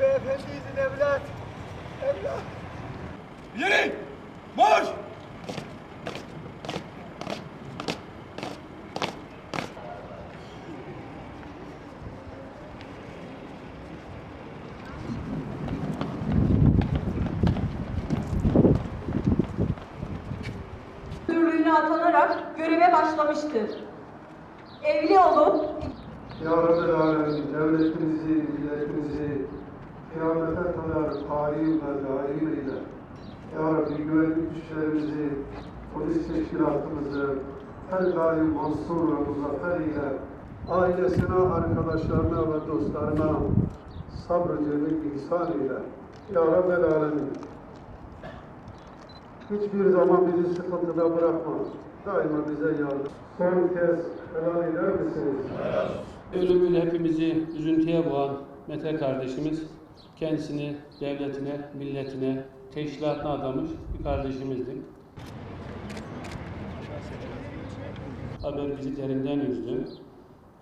beyefendiydin evlat. Evlat. İleri! Marş! atanarak göreve başlamıştır. Evli olup Ya Rabbi Alemin, devletimizi, milletimizi kıyamete kadar kaim ve daim eyle. Ya Rabbi güvenlik güçlerimizi, polis teşkilatımızı her daim mansur ve muzaffer eyle. Ailesine, arkadaşlarına ve dostlarına sabrı cemil ihsan eyle. Ya Rabbi Alemin, hiçbir zaman bizi sıkıntıda bırakma. Daima bize yardım. Son kez helal eder misiniz? Ölümüyle hepimizi üzüntüye boğan Mete kardeşimiz kendisini devletine, milletine, teşkilatına adamış bir kardeşimizdi. Haber bizi derinden üzdü.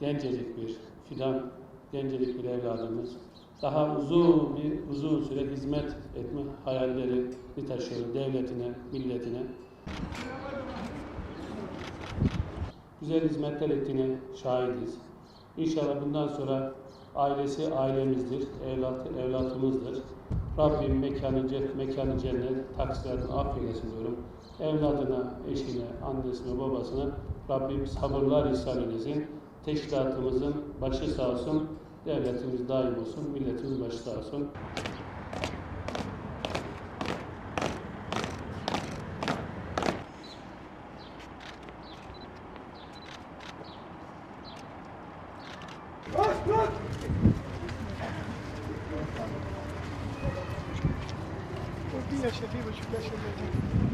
Gencecik bir fidan, gencecik bir evladımız. Daha uzun bir uzun süre hizmet etme hayalleri taşıyor devletine, milletine. Güzel hizmetler ettiğine şahidiz. İnşallah bundan sonra ailesi ailemizdir, evlat evlatımızdır. Rabbim mekanı, mekanı cennet, taksilerini affeylesin diyorum. Evladına, eşine, annesine, babasına Rabbim sabırlar ihsan eylesin. Teşkilatımızın başı sağ olsun, devletimiz daim olsun, milletimiz başı sağ olsun. Убей, я сейчас бегу, я сейчас бегу.